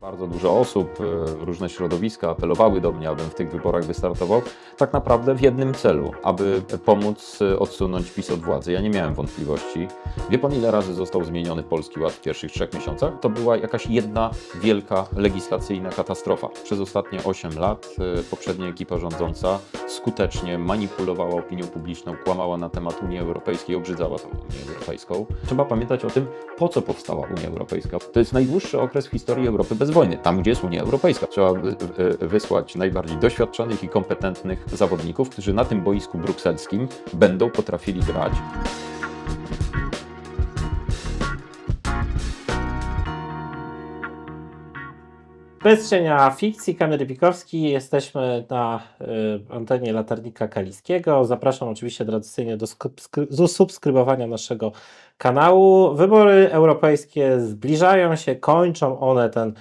Bardzo dużo osób, e, różne środowiska apelowały do mnie, abym w tych wyborach wystartował, tak naprawdę w jednym celu, aby pomóc e, odsunąć PiS od władzy. Ja nie miałem wątpliwości. Wie pan, ile razy został zmieniony Polski Ład w pierwszych trzech miesiącach? To była jakaś jedna wielka legislacyjna katastrofa. Przez ostatnie 8 lat e, poprzednia ekipa rządząca skutecznie manipulowała opinią publiczną, kłamała na temat Unii Europejskiej, obrzydzała tą Unię Europejską. Trzeba pamiętać o tym, po co powstała Unia Europejska. To jest najdłuższy okres w historii Europy bez wojny, tam gdzie jest Unia Europejska. Trzeba wy- wy- wysłać najbardziej doświadczonych i kompetentnych zawodników, którzy na tym boisku brukselskim będą potrafili grać. Bez cienia fikcji, Kamil Rybikowski. Jesteśmy na y, antenie Latarnika Kaliskiego. Zapraszam oczywiście tradycyjnie do subskrybowania naszego kanału. Wybory europejskie zbliżają się, kończą one ten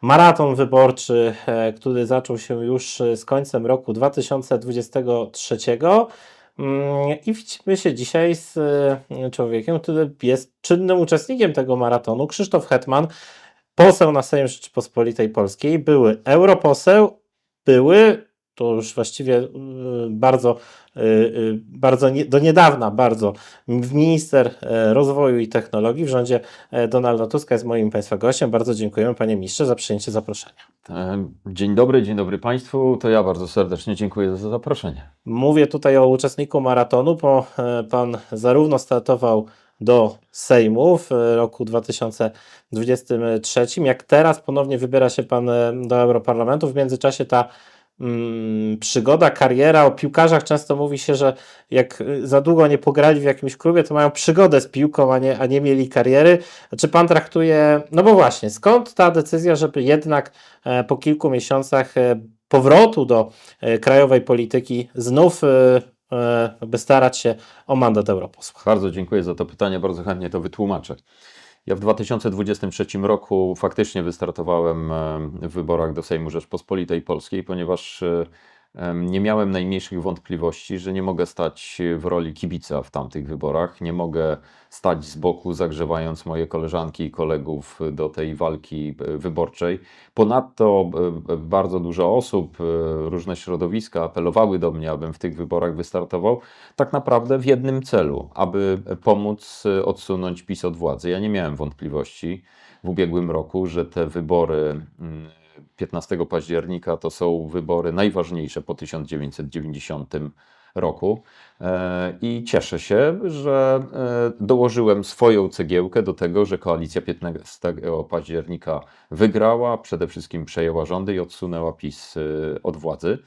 maraton wyborczy, e, który zaczął się już e, z końcem roku 2023. Mm, I widzimy się dzisiaj z e, człowiekiem, który jest czynnym uczestnikiem tego maratonu, Krzysztof Hetman, poseł na Sejm Rzeczypospolitej Polskiej, były europoseł, były, to już właściwie y, bardzo, y, y, bardzo nie, do niedawna bardzo, minister e, rozwoju i technologii w rządzie e, Donalda Tuska jest moim Państwa gościem. Bardzo dziękujemy Panie Ministrze za przyjęcie zaproszenia. E, Dzień dobry, dzień dobry Państwu. To ja bardzo serdecznie dziękuję za zaproszenie. Mówię tutaj o uczestniku maratonu, bo Pan zarówno startował do Sejmu w e, roku 2023, jak teraz ponownie wybiera się Pan e, do Europarlamentu. W międzyczasie ta mm, przygoda, kariera, o piłkarzach często mówi się, że jak y, za długo nie pograli w jakimś klubie, to mają przygodę z piłką, a nie, a nie mieli kariery. Czy Pan traktuje, no bo właśnie, skąd ta decyzja, żeby jednak e, po kilku miesiącach e, powrotu do e, krajowej polityki znów e, e, by starać się o mandat europosła. Bardzo dziękuję za to pytanie, bardzo chętnie to wytłumaczę. Ja w 2023 roku faktycznie wystartowałem e, w wyborach do Sejmu Rzeczpospolitej Polskiej, ponieważ e, nie miałem najmniejszych wątpliwości, że nie mogę stać w roli kibica w tamtych wyborach. Nie mogę stać z boku, zagrzewając moje koleżanki i kolegów do tej walki e, wyborczej. Ponadto e, e, bardzo dużo osób, różne środowiska apelowały do mnie, abym w tych wyborach wystartował, tak naprawdę w jednym celu, aby pomóc odsunąć PiS od władzy. Ja nie miałem wątpliwości w ubiegłym roku, że te wybory mm, 15 października to są wybory najważniejsze po 1990 roku. E, I cieszę się, że e, dołożyłem swoją cegiełkę do tego, że koalicja 15 października wygrała, przede wszystkim przejęła rządy i odsunęła PiS e, od władzy.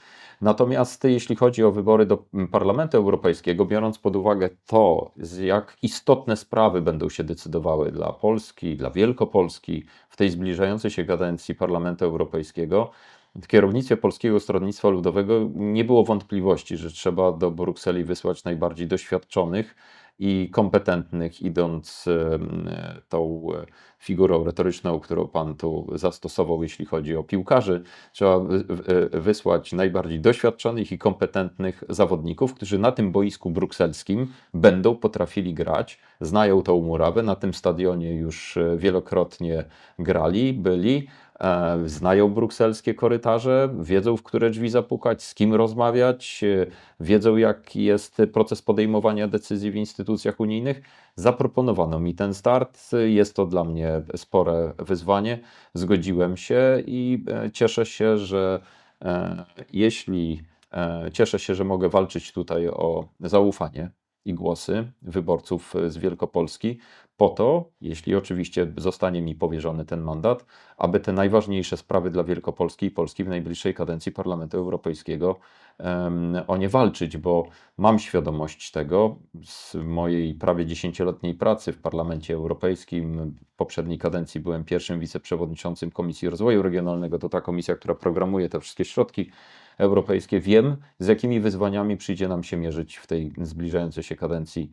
Natomiast jeśli chodzi o wybory do Parlamentu Europejskiego, biorąc pod uwagę to, jak istotne sprawy będą się decydowały dla Polski, dla Wielkopolski w tej zbliżającej się kadencji Parlamentu Europejskiego, w kierownictwie Polskiego Stronnictwa Ludowego nie było wątpliwości, że trzeba do Brukseli wysłać najbardziej doświadczonych i kompetentnych, idąc em, tą e, figurą retoryczną, którą Pan tu zastosował, jeśli chodzi o piłkarzy. Trzeba wy- wy- wysłać najbardziej doświadczonych i kompetentnych zawodników, którzy na tym boisku brukselskim będą potrafili grać, znają tą murawę, na tym stadionie już e, wielokrotnie grali, byli. E, Znają brukselskie korytarze, wiedzą, w które drzwi zapukać, z kim rozmawiać, e, wiedzą, jaki jest proces podejmowania decyzji w instytucjach unijnych. Zaproponowano mi ten start. Jest to dla mnie spore wyzwanie. Zgodziłem się i e, cieszę się, że jeśli cieszę się, że mogę walczyć tutaj o zaufanie i głosy wyborców z Wielkopolski, po to, jeśli oczywiście zostanie mi powierzony ten mandat, aby te najważniejsze sprawy dla Wielkopolski i Polski w najbliższej kadencji Parlamentu Europejskiego em, o nie walczyć, bo mam świadomość tego z mojej prawie dziesięcioletniej pracy w Parlamencie Europejskim. W poprzedniej kadencji byłem pierwszym wiceprzewodniczącym Komisji Rozwoju Regionalnego. To ta komisja, która programuje te wszystkie środki europejskie. Wiem, z jakimi wyzwaniami przyjdzie nam się mierzyć w tej zbliżającej się kadencji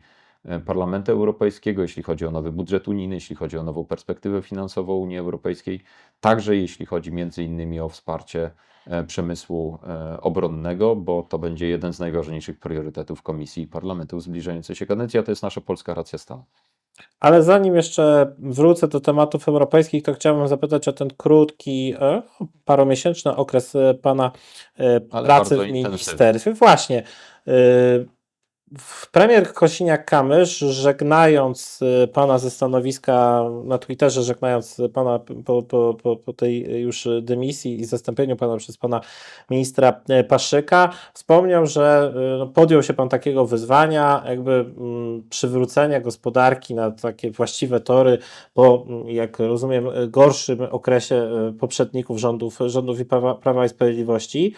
Parlamentu Europejskiego, jeśli chodzi o nowy budżet unijny, jeśli chodzi o nową perspektywę finansową Unii Europejskiej, także jeśli chodzi między innymi o wsparcie e, przemysłu e, obronnego, bo to będzie jeden z najważniejszych priorytetów Komisji i Parlamentu w zbliżającej się kadencji, a to jest nasza polska racja stanu. Ale zanim jeszcze wrócę do tematów europejskich, to chciałbym zapytać o ten krótki, e, paromiesięczny okres e, Pana e, Ale pracy w intensywny. ministerstwie. Właśnie. Premier Kosiniak-Kamysz, żegnając e, pana ze stanowiska na Twitterze, żegnając pana po, po, po, po tej już dymisji i zastąpieniu pana przez pana ministra e, Paszyka, wspomniał, że e, no, podjął się pan takiego wyzwania, jakby mm, przywrócenia gospodarki na takie właściwe tory po, mm, jak rozumiem, gorszym okresie poprzedników rządów, rządów i Prawa, Prawa i Sprawiedliwości.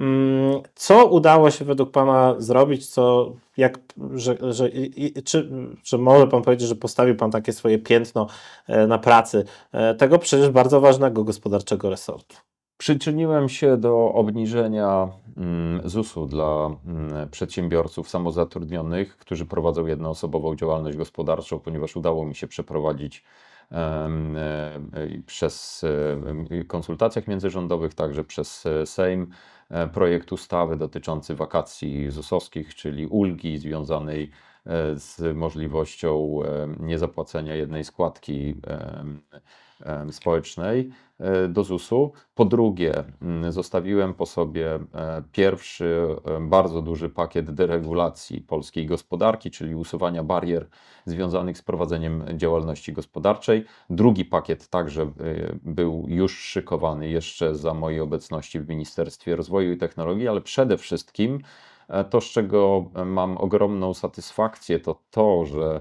Mm, Co udało się według Pana zrobić, co, jak, że, że, i- czy, że może Pan powiedzieć, że postawił Pan takie swoje piętno e, na pracy e, tego przecież bardzo ważnego gospodarczego resortu? Przyczyniłem się do obniżenia mm, ZUS-u dla mm, przedsiębiorców samozatrudnionych, którzy prowadzą jednoosobową działalność gospodarczą, ponieważ udało mi się przeprowadzić e, przez konsultacjach międzyrządowych, także przez Sejm, projekt ustawy dotyczący wakacji ZUS-owskich, czyli ulgi związanej e, z możliwością e, niezapłacenia jednej składki społecznej e, do ZUS-u. Po drugie, zostawiłem po sobie e, pierwszy bardzo duży pakiet deregulacji polskiej gospodarki, czyli usuwania barier związanych z prowadzeniem działalności gospodarczej. Drugi pakiet także e, był już szykowany jeszcze za mojej obecności w Ministerstwie Rozwoju i Technologii, ale przede wszystkim to, z czego mam ogromną satysfakcję, to to, że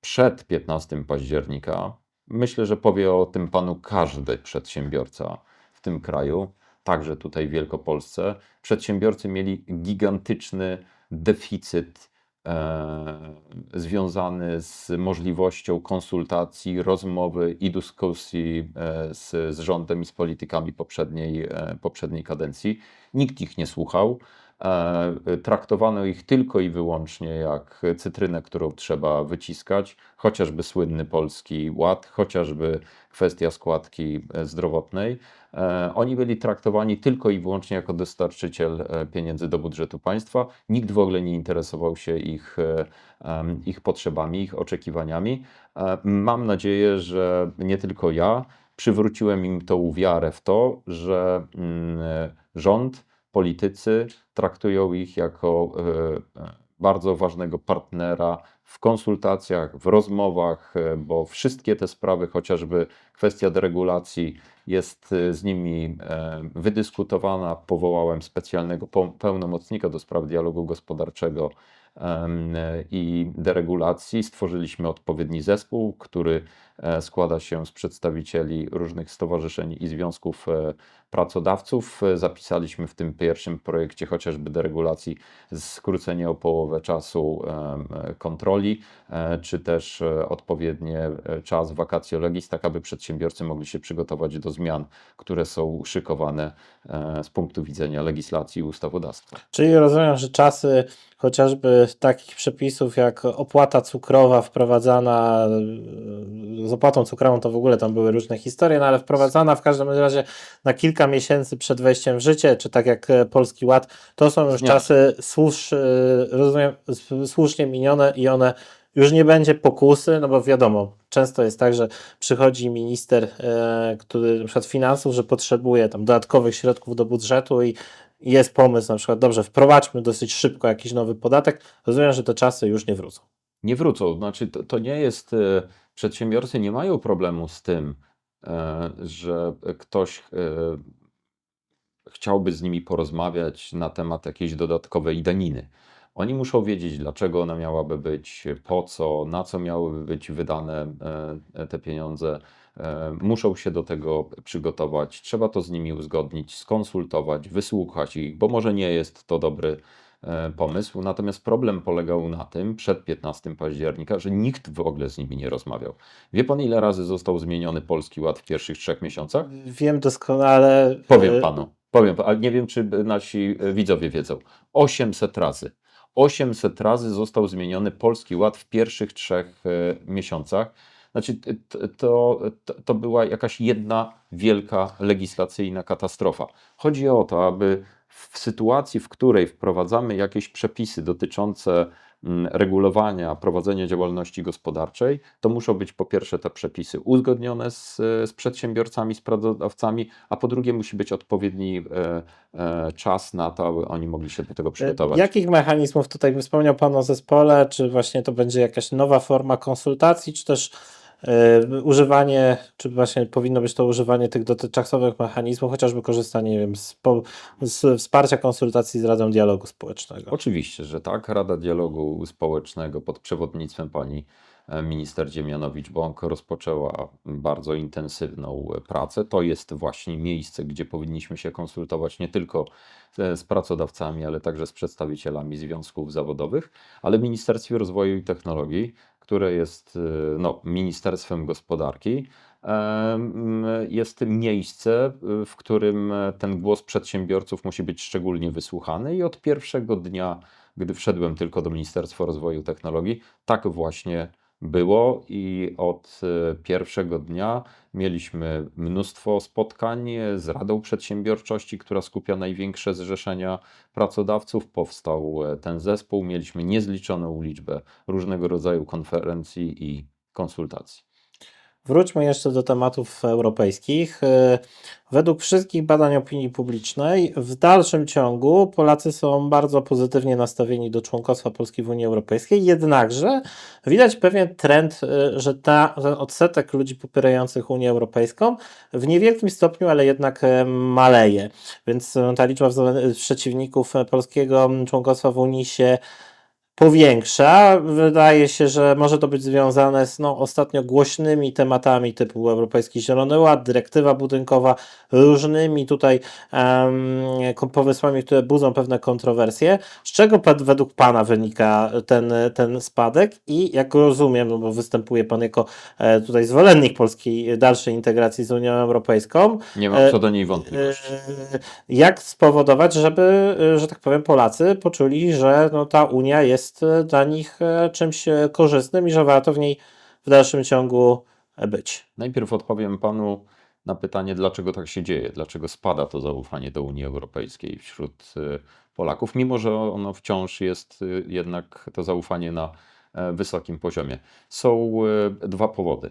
przed 15 października Myślę, że powie o tym panu każdy przedsiębiorca w tym kraju, także tutaj w Wielkopolsce. Przedsiębiorcy mieli gigantyczny deficyt e, związany z możliwością konsultacji, rozmowy i dyskusji e, z, z rządem i z politykami poprzedniej, e, poprzedniej kadencji. Nikt ich nie słuchał. E, traktowano ich tylko i wyłącznie jak cytrynę, którą trzeba wyciskać, chociażby słynny polski ład, chociażby kwestia składki e, zdrowotnej. E, Oni byli traktowani tylko i wyłącznie jako dostarczyciel pieniędzy do budżetu państwa. Nikt w ogóle nie interesował się ich, ich potrzebami, ich oczekiwaniami. Mam nadzieję, że nie tylko ja przywróciłem im tą wiarę w to, że mm, rząd, politycy traktują ich jako e, e, bardzo ważnego partnera w konsultacjach, w rozmowach, e, bo wszystkie te sprawy, chociażby kwestia deregulacji, jest z nimi wydyskutowana. Powołałem specjalnego pełnomocnika do spraw dialogu gospodarczego i deregulacji. Stworzyliśmy odpowiedni zespół, który składa się z przedstawicieli różnych stowarzyszeń i związków e, pracodawców. E, Zapisaliśmy w tym pierwszym projekcie chociażby deregulacji skrócenie o połowę czasu e, kontroli, e, czy też e, odpowiednie e, czas vacatio legis, tak aby przedsiębiorcy mogli się przygotować do zmian, które są szykowane e, z punktu widzenia legislacji i ustawodawstwa. Czyli rozumiem, że czasy chociażby takich przepisów jak opłata cukrowa wprowadzana, e, z opłatą cukrową to w ogóle tam były różne historie, no ale wprowadzana w każdym razie na kilka miesięcy przed wejściem w życie, czy tak jak e, Polski Ład, to są już Nie. czasy słusz, e, rozumiem, słusznie minione i one już nie będzie pokusy, no bo wiadomo, często jest tak, że przychodzi minister, e, który na przykład finansów, że potrzebuje tam dodatkowych środków do budżetu i jest pomysł na przykład, dobrze, wprowadźmy dosyć szybko jakiś nowy podatek, rozumiem, że te czasy już nie wrócą. Nie wrócą. Znaczy, to, to nie jest. Przedsiębiorcy nie mają problemu z tym, e, że ktoś e, chciałby z nimi porozmawiać na temat jakiejś dodatkowej daniny. Oni muszą wiedzieć, dlaczego ona miałaby być, po co, na co miałyby być wydane e, te pieniądze. Muszą się do tego przygotować. Trzeba to z nimi uzgodnić, skonsultować, wysłuchać ich, bo może nie jest to dobry pomysł. Natomiast problem polegał na tym przed 15 października, że nikt w ogóle z nimi nie rozmawiał. Wie pan, ile razy został zmieniony Polski Ład w pierwszych trzech miesiącach? Wiem doskonale. Powiem e, panu, powiem, ale nie wiem, czy nasi e, widzowie wiedzą. 800 razy. 800 razy został zmieniony Polski Ład w pierwszych trzech e, miesiącach. Znaczy, to, to, to była jakaś jedna wielka legislacyjna katastrofa. Chodzi o to, aby w sytuacji, w której wprowadzamy jakieś przepisy dotyczące mm, regulowania, prowadzenia działalności gospodarczej, to muszą być po pierwsze te przepisy uzgodnione z, z przedsiębiorcami, z pracodawcami, a po drugie musi być odpowiedni e, e, czas na to, aby oni mogli się do tego przygotować. Jakich mechanizmów tutaj wspomniał Pan o zespole? Czy właśnie to będzie jakaś nowa forma konsultacji, czy też używanie, czy właśnie powinno być to używanie tych dotychczasowych mechanizmów, chociażby korzystanie nie wiem, z, po, z wsparcia konsultacji z Radą Dialogu Społecznego? Oczywiście, że tak. Rada Dialogu Społecznego pod przewodnictwem pani e, minister Dziemianowicz-Bąk rozpoczęła bardzo intensywną e, pracę. To jest właśnie miejsce, gdzie powinniśmy się konsultować nie tylko e, z pracodawcami, ale także z przedstawicielami związków zawodowych, ale w Ministerstwie Rozwoju i Technologii, które jest e, no, Ministerstwem Gospodarki, jest miejsce, y, w którym e, ten głos przedsiębiorców musi być szczególnie wysłuchany i od pierwszego dnia, gdy wszedłem tylko do Ministerstwa Rozwoju Technologii, tak właśnie było i od e, pierwszego dnia mieliśmy mnóstwo spotkań z Radą Przedsiębiorczości, która skupia największe zrzeszenia pracodawców. Powstał e, ten zespół, mieliśmy niezliczoną liczbę różnego rodzaju konferencji i konsultacji. Wróćmy jeszcze do tematów europejskich. Y, Według wszystkich badań opinii publicznej, w dalszym ciągu Polacy są bardzo pozytywnie nastawieni do członkostwa Polski w Unii Europejskiej, jednakże widać pewien trend, y, że ta, ten odsetek ludzi popierających Unię Europejską w niewielkim stopniu, ale jednak e, maleje. Więc ta liczba przeciwników polskiego członkostwa w Unii się powiększa. Wydaje się, że może to być związane z no, ostatnio głośnymi tematami typu Europejski Zielony Ład, dyrektywa budynkowa, różnymi tutaj um, pomysłami, które budzą pewne kontrowersje. Z czego według Pana wynika ten, ten spadek i jak rozumiem, no bo występuje Pan jako e, tutaj zwolennik polskiej dalszej integracji z Unią Europejską, Nie mam E, co do niej wątpliwości. E, Jak spowodować, żeby, e, że tak powiem, Polacy poczuli, że no, ta Unia jest e, dla nich e, czymś e, korzystnym i że warto w niej w dalszym ciągu być? Najpierw odpowiem panu na pytanie, dlaczego tak się dzieje, dlaczego spada to zaufanie do Unii Europejskiej wśród Polaków, mimo że ono wciąż jest jednak to zaufanie na wysokim poziomie. Są dwa powody.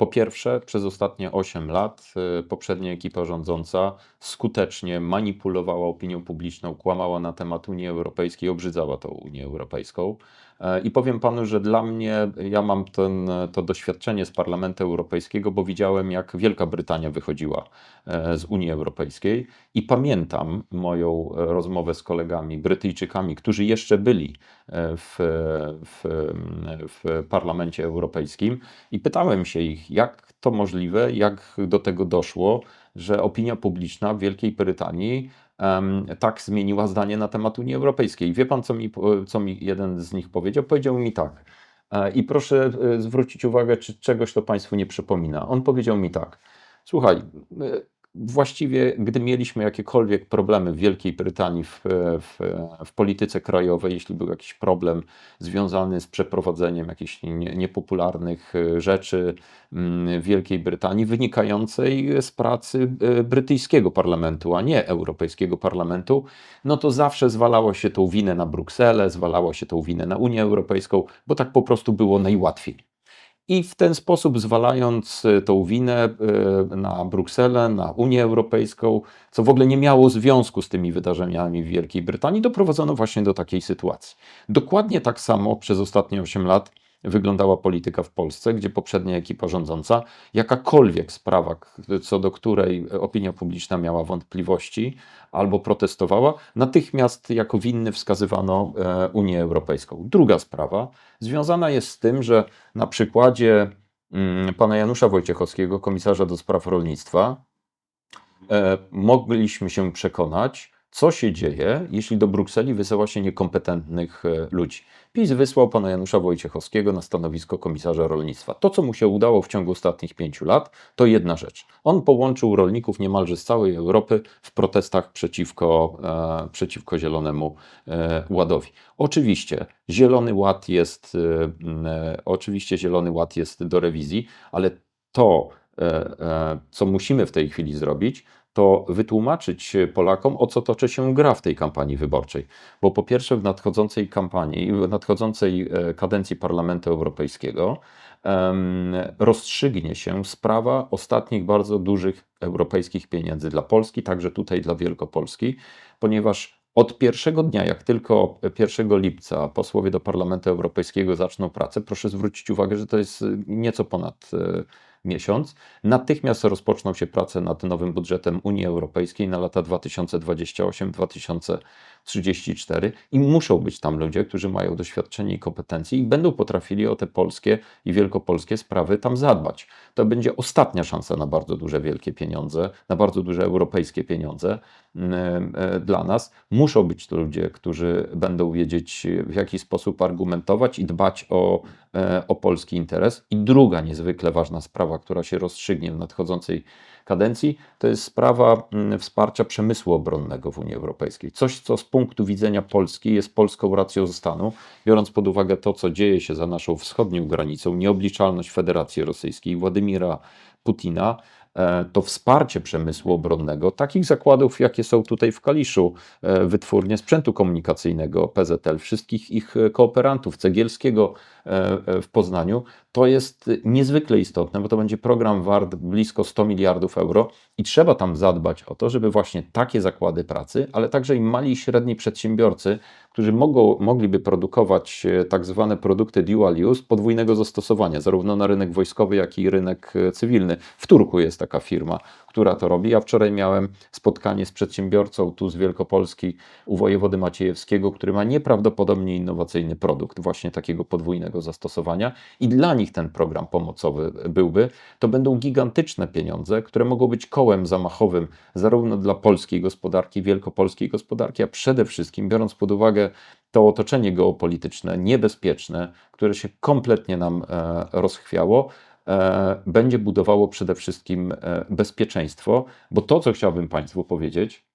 Po pierwsze, przez ostatnie 8 lat y, poprzednia ekipa rządząca skutecznie manipulowała opinią publiczną, kłamała na temat Unii Europejskiej, obrzydzała tą Unię Europejską. E, I powiem panu, że dla mnie, ja mam ten, to doświadczenie z Parlamentu Europejskiego, bo widziałem, jak Wielka Brytania wychodziła e, z Unii Europejskiej. I pamiętam moją rozmowę z kolegami Brytyjczykami, którzy jeszcze byli e, w, w, w Parlamencie Europejskim. I pytałem się ich, jak to możliwe, jak do tego doszło, że opinia publiczna w Wielkiej Brytanii tak zmieniła zdanie na temat Unii Europejskiej. Wie pan, co mi, co mi jeden z nich powiedział? Powiedział mi tak. e, I proszę e, zwrócić uwagę, czy czegoś to Państwu nie przypomina. On powiedział mi tak. Słuchaj, e, właściwie gdy mieliśmy jakiekolwiek problemy w Wielkiej Brytanii w, w, w polityce krajowej, jeśli był jakiś problem związany z przeprowadzeniem jakichś nie, niepopularnych e, rzeczy mm, w Wielkiej Brytanii, wynikającej z pracy e, brytyjskiego parlamentu, a nie Europejskiego Parlamentu, no to zawsze zwalało się tą winę na Brukselę, zwalało się tą winę na Unię Europejską, bo tak po prostu było najłatwiej. I w ten sposób, zwalając e, tą winę e, na Brukselę, na Unię Europejską, co w ogóle nie miało związku z tymi wydarzeniami w Wielkiej Brytanii, doprowadzono właśnie do takiej sytuacji. Dokładnie tak samo przez ostatnie 8 lat wyglądała polityka w Polsce, gdzie poprzednia ekipa rządząca, jakakolwiek sprawa, co do której opinia publiczna miała wątpliwości albo protestowała, natychmiast jako winny wskazywano e, Unię Europejską. Druga sprawa związana jest z tym, że na przykładzie mm, pana Janusza Wojciechowskiego, komisarza do spraw rolnictwa, e, mogliśmy się przekonać, co się dzieje, jeśli do Brukseli wysyła się niekompetentnych e, ludzi. PiS wysłał pana Janusza Wojciechowskiego na stanowisko komisarza rolnictwa. To, co mu się udało w ciągu ostatnich pięciu lat, to jedna rzecz. On połączył rolników niemalże z całej Europy w protestach przeciwko, e, przeciwko Zielonemu e, Ładowi. Oczywiście Zielony Ład jest, e, e, oczywiście Zielony Ład jest do rewizji, ale to, e, e, co musimy w tej chwili zrobić, to wytłumaczyć Polakom, o co toczy się gra w tej kampanii wyborczej. Bo po pierwsze, w nadchodzącej kampanii, w nadchodzącej e, kadencji Parlamentu Europejskiego rozstrzygnie się sprawa ostatnich bardzo dużych europejskich pieniędzy dla Polski, także tutaj dla Wielkopolski, ponieważ od pierwszego dnia, jak tylko 1 lipca posłowie do Parlamentu Europejskiego zaczną pracę, proszę zwrócić uwagę, że to jest y, nieco ponad miesiąc, natychmiast rozpoczną się prace nad nowym budżetem Unii Europejskiej na lata 2028-2034 i muszą być tam ludzie, którzy mają doświadczenie i kompetencje i będą potrafili o te polskie i wielkopolskie sprawy tam zadbać. To będzie ostatnia szansa na bardzo duże, wielkie pieniądze, na bardzo duże europejskie pieniądze dla nas. Muszą być to ludzie, którzy będą wiedzieć, w jaki sposób argumentować i dbać o, e, o polski interes. I druga niezwykle ważna sprawa, która się rozstrzygnie w nadchodzącej kadencji, to jest sprawa mm, wsparcia przemysłu obronnego w Unii Europejskiej. Coś, co z punktu widzenia Polski jest polską racją stanu, biorąc pod uwagę to, co dzieje się za naszą wschodnią granicą, nieobliczalność Federacji Rosyjskiej, Władimira Putina, e, to wsparcie przemysłu obronnego, takich zakładów, jakie są tutaj w Kaliszu, e, wytwórnie sprzętu komunikacyjnego, PZL, wszystkich ich e, kooperantów, Cegielskiego e, e, w Poznaniu, to jest niezwykle istotne, bo to będzie program wart blisko 100 miliardów euro i trzeba tam zadbać o to, żeby właśnie takie zakłady pracy, ale także i mali i średni przedsiębiorcy, którzy mogą, mogliby produkować e, tak zwane produkty dual use podwójnego zastosowania, zarówno na rynek wojskowy, jak i rynek e, cywilny. W Turku jest taka firma, która to robi. Ja wczoraj miałem spotkanie z przedsiębiorcą tu z Wielkopolski u wojewody Maciejewskiego, który ma nieprawdopodobnie innowacyjny produkt właśnie takiego podwójnego zastosowania i dla nich ten program pomocowy byłby. To będą gigantyczne pieniądze, które mogą być kołem zamachowym zarówno dla polskiej gospodarki, wielkopolskiej gospodarki, a przede wszystkim biorąc pod uwagę to otoczenie geopolityczne, niebezpieczne, które się kompletnie nam e, rozchwiało, e, będzie budowało przede wszystkim e, bezpieczeństwo, bo to, co chciałbym Państwu powiedzieć,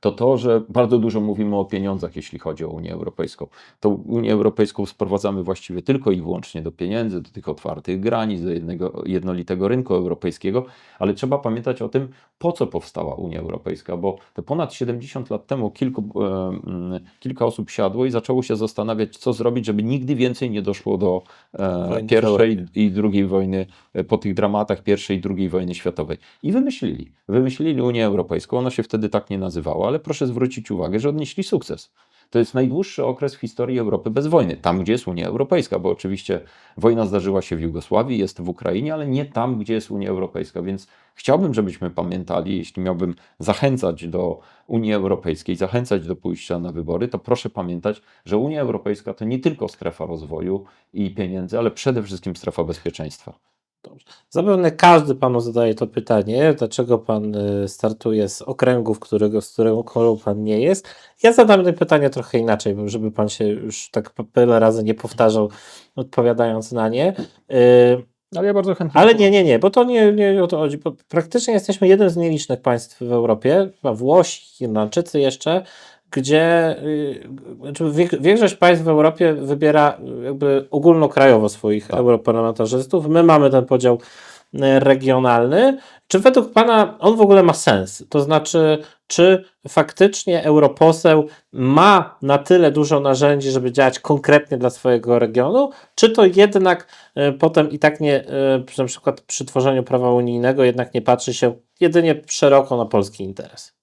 to to, że bardzo dużo mówimy o pieniądzach, jeśli chodzi o Unię Europejską. To Unię Europejską sprowadzamy właściwie tylko i wyłącznie do pieniędzy, do tych otwartych granic, do jednego, jednolitego rynku europejskiego, ale trzeba pamiętać o tym, po co powstała Unia Europejska, bo te ponad 70 lat temu kilku, e, mm, kilka osób siadło i zaczęło się zastanawiać, co zrobić, żeby nigdy więcej nie doszło do e, pierwszej i drugiej wojny, e, po tych dramatach pierwszej i drugiej wojny światowej. I wymyślili. Wymyślili Unię Europejską. Ona się wtedy tak nie nazywała, ale proszę zwrócić uwagę, że odnieśli sukces. To jest najdłuższy okres w historii Europy bez wojny, tam gdzie jest Unia Europejska, bo oczywiście wojna zdarzyła się w Jugosławii, jest w Ukrainie, ale nie tam, gdzie jest Unia Europejska. Więc chciałbym, żebyśmy pamiętali, jeśli miałbym zachęcać do Unii Europejskiej, zachęcać do pójścia na wybory, to proszę pamiętać, że Unia Europejska to nie tylko strefa rozwoju i pieniędzy, ale przede wszystkim strefa bezpieczeństwa. Zapewne każdy panu zadaje to pytanie, dlaczego pan y, startuje z okręgów, którego, z którego kolą pan nie jest. Ja zadam to pytanie trochę inaczej, żeby pan się już tak wiele razy nie powtarzał, odpowiadając na nie. Y, Ale ja bardzo chętnie. Ale nie, nie, nie, bo to nie, nie o to chodzi. Praktycznie jesteśmy jednym z nielicznych państw w Europie, Włosi, Irlandczycy jeszcze, gdzie y, znaczy większość państw w Europie wybiera y, jakby ogólnokrajowo swoich Tak. europarlamentarzystów. My mamy ten podział y, regionalny. Czy według Pana on w ogóle ma sens? To znaczy, czy faktycznie europoseł ma na tyle dużo narzędzi, żeby działać konkretnie dla swojego regionu, czy to jednak potem i tak nie, na przykład przy tworzeniu prawa unijnego, jednak nie patrzy się jedynie szeroko na polski interes?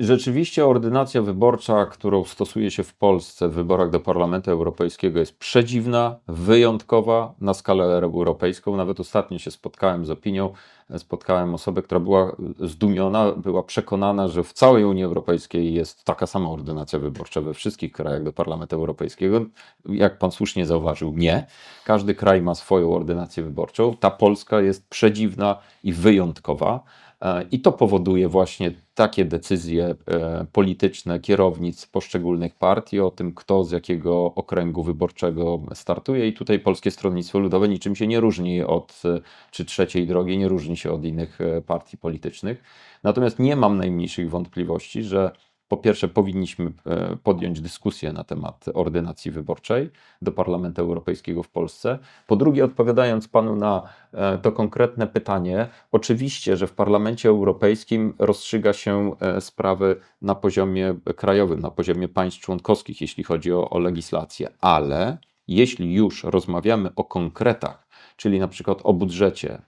Rzeczywiście ordynacja wyborcza, którą stosuje się w Polsce w wyborach do Parlamentu Europejskiego jest przedziwna, wyjątkowa na skalę europejską. Nawet ostatnio się spotkałem z opinią, e, spotkałem osobę, która była zdumiona, była przekonana, że w całej Unii Europejskiej jest taka sama ordynacja wyborcza we wszystkich krajach do Parlamentu Europejskiego. Jak pan słusznie zauważył, nie. Każdy kraj ma swoją ordynację wyborczą. Ta polska jest przedziwna i wyjątkowa. E, I to powoduje właśnie takie decyzje e, polityczne kierownic poszczególnych partii o tym, kto z jakiego okręgu wyborczego startuje. I tutaj Polskie Stronnictwo Ludowe niczym się nie różni od, e, czy trzeciej drogi, nie różni się od innych partii politycznych. Natomiast nie mam najmniejszych wątpliwości, że po pierwsze powinniśmy e, podjąć dyskusję na temat ordynacji wyborczej do Parlamentu Europejskiego w Polsce. Po drugie, odpowiadając panu na e, to konkretne pytanie, oczywiście, że w Parlamencie Europejskim rozstrzyga się e, sprawy na poziomie krajowym, na poziomie państw członkowskich, jeśli chodzi o, o legislację, ale jeśli już rozmawiamy o konkretach, czyli na przykład o budżecie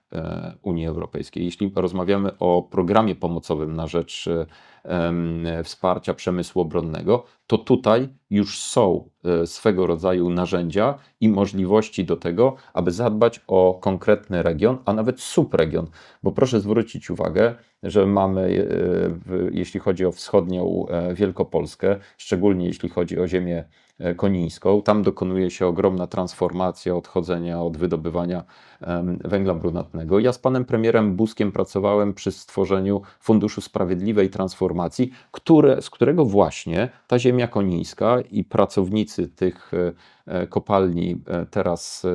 Unii Europejskiej, jeśli rozmawiamy o programie pomocowym na rzecz wsparcia przemysłu obronnego, to tutaj już są e, swego rodzaju narzędzia i możliwości do tego, aby zadbać o konkretny region, a nawet subregion. Bo proszę zwrócić uwagę, że mamy, e, jeśli chodzi o wschodnią e, Wielkopolskę, szczególnie jeśli chodzi o ziemię konińską, tam dokonuje się ogromna transformacja odchodzenia od wydobywania węgla brunatnego. Ja z panem premierem Buskiem pracowałem przy stworzeniu Funduszu Sprawiedliwej Transformacji, które, z którego właśnie ta ziemia konińska i pracownicy tych e, e, kopalni e, teraz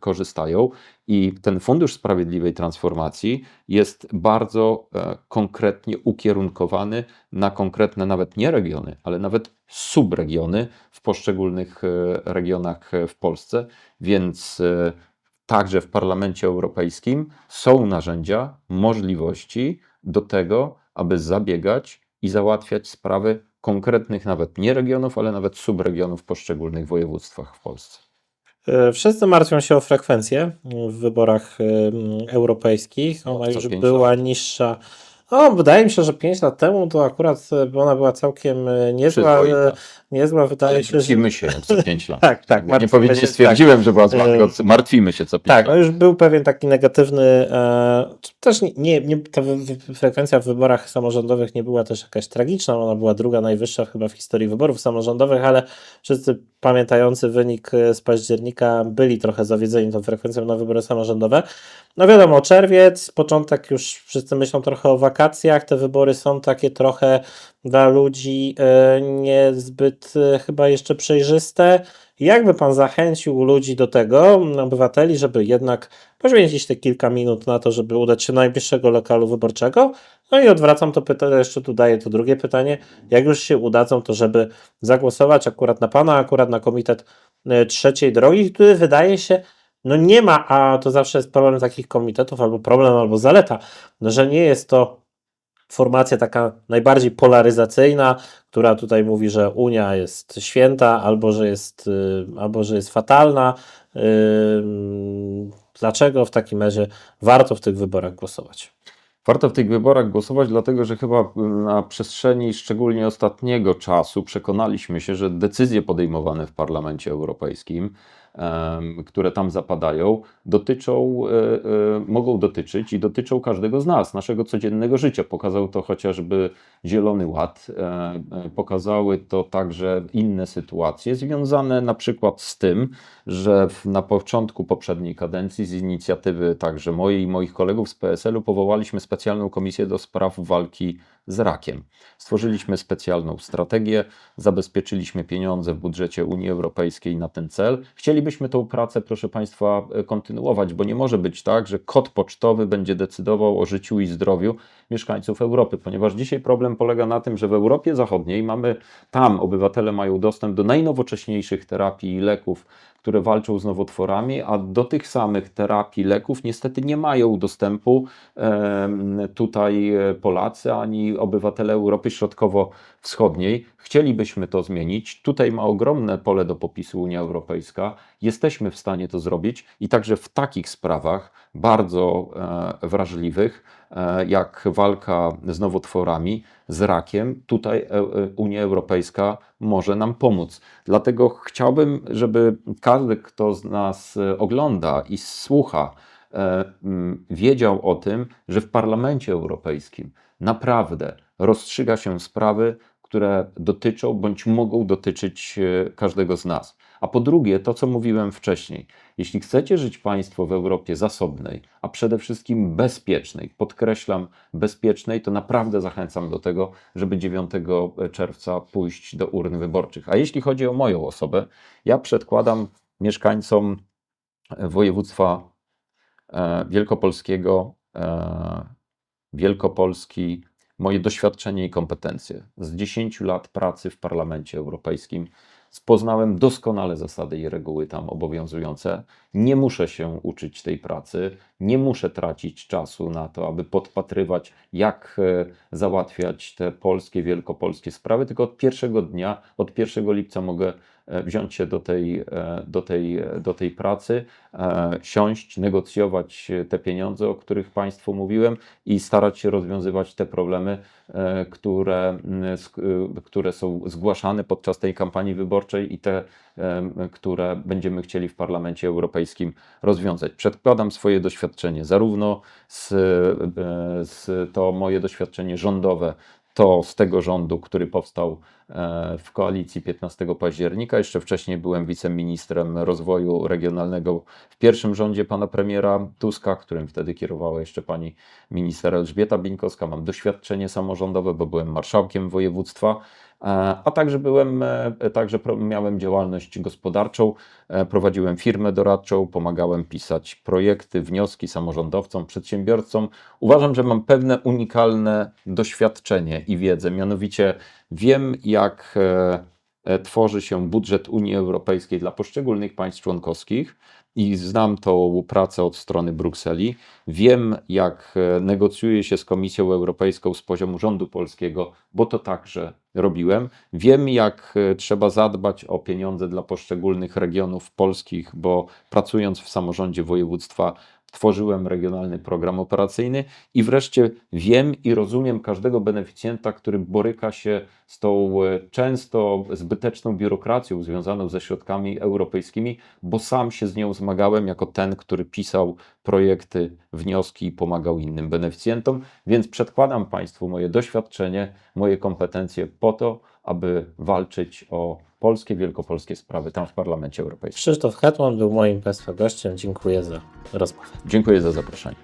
korzystają. I ten Fundusz Sprawiedliwej Transformacji jest bardzo konkretnie ukierunkowany na konkretne nawet nie regiony, ale nawet subregiony w poszczególnych regionach w Polsce, więc także w Parlamencie Europejskim są narzędzia, możliwości do tego, aby zabiegać i załatwiać sprawy konkretnych nawet nie regionów, ale nawet subregionów w poszczególnych województwach w Polsce. E, Wszyscy martwią się o frekwencję w wyborach em, europejskich. Ona już była niższa. O, wydaje mi się, że 5 lat temu to akurat e, ona była całkiem e, niezła. Przyzwoita. e, Niezła, wydaje się, martwimy się co 5 lat. Tak, tak. Nie powiedzieć, tak. stwierdziłem, że była zła, tylko martwimy się co 5 Tak, lat. no już był pewien taki negatywny, e, też nie, nie, nie ta frekwencja w wyborach samorządowych nie była też jakaś tragiczna, ona była druga najwyższa chyba w historii wyborów samorządowych, ale wszyscy pamiętający wynik z października byli trochę zawiedzeni tą frekwencją na wybory samorządowe. No wiadomo, czerwiec, początek już wszyscy myślą trochę o wakacjach, te wybory są takie trochę dla ludzi e, niezbyt e, chyba jeszcze przejrzyste. Jakby pan zachęcił ludzi do tego, obywateli, żeby jednak poświęcić te kilka minut na to, żeby udać się do najbliższego lokalu wyborczego? No i odwracam to pytanie, jeszcze tu daję to drugie pytanie. Jak już się udadzą, to żeby zagłosować akurat na pana, akurat na komitet e, trzeciej drogi, który wydaje się, no nie ma, a to zawsze jest problem takich komitetów, albo problem, albo zaleta, no, że nie jest to formacja taka najbardziej polaryzacyjna, która tutaj mówi, że Unia jest święta, albo że jest, y, albo że jest fatalna. Dlaczego w takim razie warto w tych wyborach głosować? Warto w tych wyborach głosować, dlatego że chyba na przestrzeni szczególnie ostatniego czasu przekonaliśmy się, że decyzje podejmowane w Parlamencie Europejskim, które tam zapadają, dotyczą, e, e, mogą dotyczyć i dotyczą każdego z nas, naszego codziennego życia. Pokazał to chociażby Zielony Ład, e, pokazały to także inne sytuacje związane na przykład z tym, że na początku poprzedniej kadencji z inicjatywy także mojej i moich kolegów z PSL-u powołaliśmy specjalną komisję do spraw walki z rakiem. Stworzyliśmy specjalną strategię, zabezpieczyliśmy pieniądze w budżecie Unii Europejskiej na ten cel. Chcielibyśmy tą pracę, proszę Państwa, kontynuować, bo nie może być tak, że kod pocztowy będzie decydował o życiu i zdrowiu mieszkańców Europy, ponieważ dzisiaj problem polega na tym, że w Europie Zachodniej mamy, tam obywatele mają dostęp do najnowocześniejszych terapii i leków, które walczą z nowotworami, a do tych samych terapii, leków niestety nie mają dostępu tutaj e, Polacy ani obywatele Europy Środkowo-Wschodniej. Chcielibyśmy to zmienić. Tutaj ma ogromne pole do popisu Unia Europejska. Jesteśmy w stanie to zrobić i także w takich sprawach bardzo e, wrażliwych, e, jak walka z nowotworami, z rakiem, tutaj e, Unia Europejska może nam pomóc. Dlatego chciałbym, żeby każdy, kto z nas ogląda i słucha, wiedział o tym, że w Parlamencie Europejskim naprawdę rozstrzyga się sprawy, które dotyczą bądź mogą dotyczyć e, każdego z nas. A po drugie, to co mówiłem wcześniej, jeśli chcecie żyć Państwo w Europie zasobnej, a przede wszystkim bezpiecznej, podkreślam bezpiecznej, to naprawdę zachęcam do tego, żeby 9 czerwca pójść do urn wyborczych. A jeśli chodzi o moją osobę, ja przedkładam mieszkańcom województwa e, wielkopolskiego, e, Wielkopolski, moje doświadczenie i kompetencje. Z 10 lat pracy w Parlamencie Europejskim poznałem doskonale zasady i reguły tam obowiązujące. Nie muszę się uczyć tej pracy, nie muszę tracić czasu na to, aby podpatrywać, jak e, załatwiać te polskie, wielkopolskie sprawy, tylko od pierwszego dnia, od 1 lipca mogę wziąć się do tej, e, do tej, do tej pracy, e, siąść, negocjować te pieniądze, o których Państwu mówiłem i starać się rozwiązywać te problemy, e, które, e, które są zgłaszane podczas tej kampanii wyborczej i te, które będziemy chcieli w Parlamencie Europejskim rozwiązać. Przedkładam swoje doświadczenie, zarówno z, e, z to moje doświadczenie rządowe, to z tego rządu, który powstał e, w koalicji 15 października. Jeszcze wcześniej byłem wiceministrem rozwoju regionalnego w pierwszym rządzie pana premiera Tuska, którym wtedy kierowała jeszcze pani minister Elżbieta Bińkowska. Mam doświadczenie samorządowe, bo byłem marszałkiem województwa. E, A także byłem, e, także miałem działalność gospodarczą, e, prowadziłem firmę doradczą, pomagałem pisać projekty, wnioski samorządowcom, przedsiębiorcom. Uważam, że mam pewne unikalne doświadczenie i wiedzę, mianowicie wiem, jak tworzy się budżet Unii Europejskiej dla poszczególnych państw członkowskich i znam tą pracę od strony Brukseli. Wiem, jak e, negocjuje się z Komisją Europejską z poziomu rządu polskiego, bo to także robiłem. Wiem, jak e, trzeba zadbać o pieniądze dla poszczególnych regionów polskich, bo pracując w samorządzie województwa, tworzyłem regionalny program operacyjny i wreszcie wiem i rozumiem każdego beneficjenta, który boryka się z tą e, często zbyteczną biurokracją związaną ze środkami europejskimi, bo sam się z nią zmagałem jako ten, który pisał projekty, wnioski i pomagał innym beneficjentom, więc przedkładam Państwu moje doświadczenie, moje kompetencje po to, aby walczyć o polskie, wielkopolskie sprawy tam w Parlamencie Europejskim. Krzysztof Hetman był moim Państwa gościem. Dziękuję za rozmowę. Dziękuję za zaproszenie.